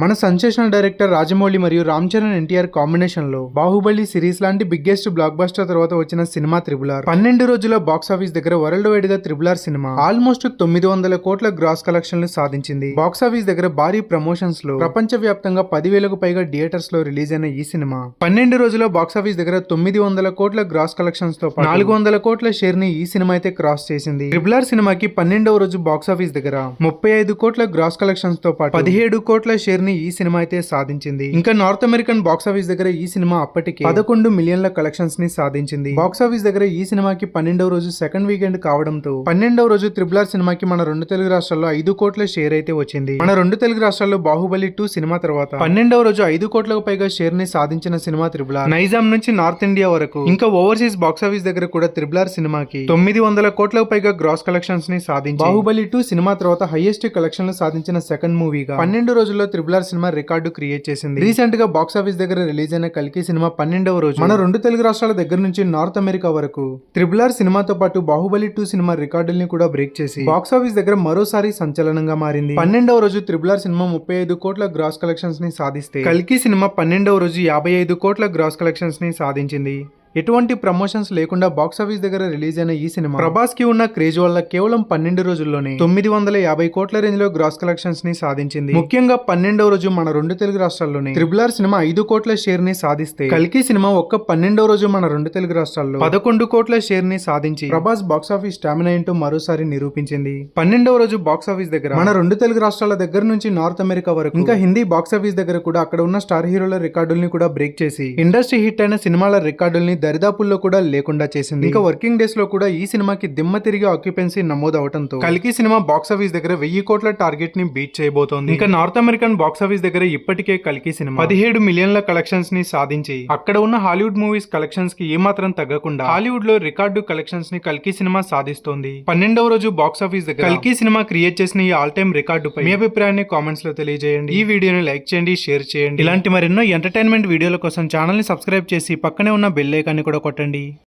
మన sensational director Rajamouli మరియు రామ్ చరణ్ ఎన్టీఆర్ కాంబినేషన్లో బాహుబలి సిరీస్ లాంటి బిగ్గెస్ట్ బ్లాక్ బస్టర్ తర్వాత వచ్చిన సినిమా త్రిబులార్ పన్నెండు రోజుల బాక్స్ ఆఫీస్ దగ్గర వరల్డ్ వైడ్గా త్రిబులార్ సినిమా ఆల్మోస్ట్ తొమ్మిది వందల కోట్ల గ్రాస్ కలెక్షన్లు సాధించింది. బాక్స్ ఆఫీస్ దగ్గర భారీ ప్రమోషన్స్లో ప్రపంచ వ్యాప్తంగా పదివేలకు పైగా థియేటర్స్లో రిలీజ్ అయిన ఈ సినిమా. పన్నెండు రోజుల బాక్స్ ఆఫీస్ దగ్గర తొమ్మిది వందల కోట్ల గ్రాస్ కలెక్షన్స్తో పాటు నాలుగు వందల కోట్ల షేర్ని ఈ సినిమా అయితే క్రాస్ చేసింది. త్రిబులార్ సినిమాకి పన్నెండవ రోజు బాక్స్ ఆఫీస్ దగ్గర ముప్పై ఐదు కోట్ల గ్రాస్ కలెక్షన్స్తో పాటు పదిహేడు కోట్ల షేర్ ని ఈ సినిమా అయితే సాధించింది. ఇంకా నార్త్ అమెరికన్ బాక్స్ ఆఫీస్ దగ్గర ఈ సినిమా అప్పటికి పదకొండు మిలియన్ల కలెక్షన్స్ని సాధించింది. బాక్స్ ఆఫీస్ దగ్గర ఈ సినిమాకి పన్నెండవ రోజు సెకండ్ వీకెండ్ కావడంతో పన్నెండవ రోజు త్రిబులార్ సినిమాకి మన రెండు తెలుగు రాష్ట్రాల్లో ఐదు కోట్ల షేర్ అయితే వచ్చింది. మన రెండు తెలుగు రాష్ట్రాల్లో బాహుబలి టూ సినిమా తర్వాత పన్నెండవ రోజు ఐదు కోట్లకు పైగా షేర్ని సాధించిన సినిమా త్రిబులార్ నైజాం నుంచి నార్త్ ఇండియా వరకు. ఇంకా ఓవర్సీస్ బాక్స్ ఆఫీస్ దగ్గర కూడా త్రిబుల్ ఆర్ సినిమాకి తొమ్మిది వందల కోట్లకు పైగా గ్రాస్ కలెక్షన్స్ని సాధించి బాహుబలి టూ సినిమా తర్వాత హైయెస్ట్ కలెక్షన్లు సాధించిన సెకండ్ మూవీగా పన్నెండు రోజుల్లో త్రిబుల్ త్రిబులార్ సినిమా రికార్డు క్రియేట్ చేసింది. రీసెంట్గా బాక్స్ ఆఫీస్ దగ్గర రిలీజ్ అయిన కల్కి సినిమా పన్నెండవ రోజు. మన రెండు తెలుగు రాష్ట్రాల దగ్గర నుంచి నార్త్ అమెరికా వరకు. త్రిబులార్ సినిమాతో పాటు బాహుబలి టూ సినిమా రికార్డుల్ని కూడా బ్రేక్ చేసి బాక్స్ ఆఫీస్ దగ్గర మరోసారి సంచలనంగా మారింది. పన్నెండవ రోజు త్రిబులార్ సినిమా ముప్పై ఐదు కోట్ల గ్రాస్ కలెక్షన్స్ని సాధిస్తే కల్కి సినిమా పన్నెండవ రోజు యాభై ఐదు కోట్ల గ్రాస్ కలెక్షన్స్ని సాధించింది. ఎటువంటి ప్రమోషన్స్ లేకుండా బాక్స్ ఆఫీస్ దగ్గర రిలీజ్ అయిన ఈ సినిమా ప్రభాస్కి ఉన్న క్రేజ్ వల్ల కేవలం పన్నెండు రోజుల్లోనే తొమ్మిది వందల యాభై కోట్ల రేంజ్లో గ్రాస్ కలెక్షన్స్ని సాధించింది. ముఖ్యంగా పన్నెండవ రోజు మన రెండు తెలుగు రాష్ట్రాల్లోనే త్రిబులార్ సినిమా ఐదు కోట్ల షేర్ని సాధిస్తే కల్కి సినిమా ఒక్క పన్నెండవ రోజు మన రెండు తెలుగు రాష్ట్రాల్లో పదకొండు కోట్ల షేర్ని సాధించి ప్రభాస్ బాక్స్ ఆఫీస్ స్టామినా ఏంటో మరోసారి నిరూపించింది. పన్నెండవ రోజు బాక్స్ ఆఫీస్ దగ్గర మన రెండు తెలుగు రాష్ట్రాల దగ్గర నుంచి నార్త్ అమెరికా వరకు ఇంకా హిందీ బాక్స్ ఆఫీస్ దగ్గర కూడా అక్కడ ఉన్న స్టార్ హీరోల రికార్డుల్ని కూడా బ్రేక్ చేసి ఇండస్ట్రీ హిట్ అయిన సినిమాల రికార్డుల్ని దరిదాపుల్లో కూడా లేకుండా చేసింది. ఇంకా వర్కింగ్ డేస్లో కూడా ఈ సినిమాకి దిమ్మ తిరిగి ఆక్యుపెన్సీ నమోదు అవడంతో కల్కి సినిమా బాక్స్ ఆఫీస్ దగ్గర వెయ్యి కోట్ల టార్గెట్ని బీట్ చేయబోతోంది. ఇంకా నార్త్ అమెరికన్ బాక్స్ ఆఫీస్ దగ్గర ఇప్పటికే కల్కి సినిమా. పదిహేడు మిలియన్ల కలెక్షన్స్ని సాధించి అక్కడ ఉన్న హాలీవుడ్ మూవీస్ కలెక్షన్స్కి ఏమాత్రం తగ్గకుండా హాలీవుడ్లో రికార్డు కలెక్షన్స్ని కల్కి సినిమా సాధిస్తోంది. పన్నెండవ రోజు బాక్స్ ఆఫీస్ దగ్గర కల్కి సినిమా క్రియేట్ చేసిన ఈ ఆల్ టైమ్ రికార్డుపై మీ అభిప్రాయాన్ని కామెంట్స్లో తెలియజేయండి. ఈ వీడియోని లైక్ చేయండి షేర్ చేయండి. ఇలాంటి మరెన్నో ఎంటర్టైన్మెంట్ వీడియోల కోసం ఛానల్ని సబ్స్క్రైబ్ చేసి పక్కనే ఉన్న బెల్ ఐకాన్ని కూడా కొట్టండి.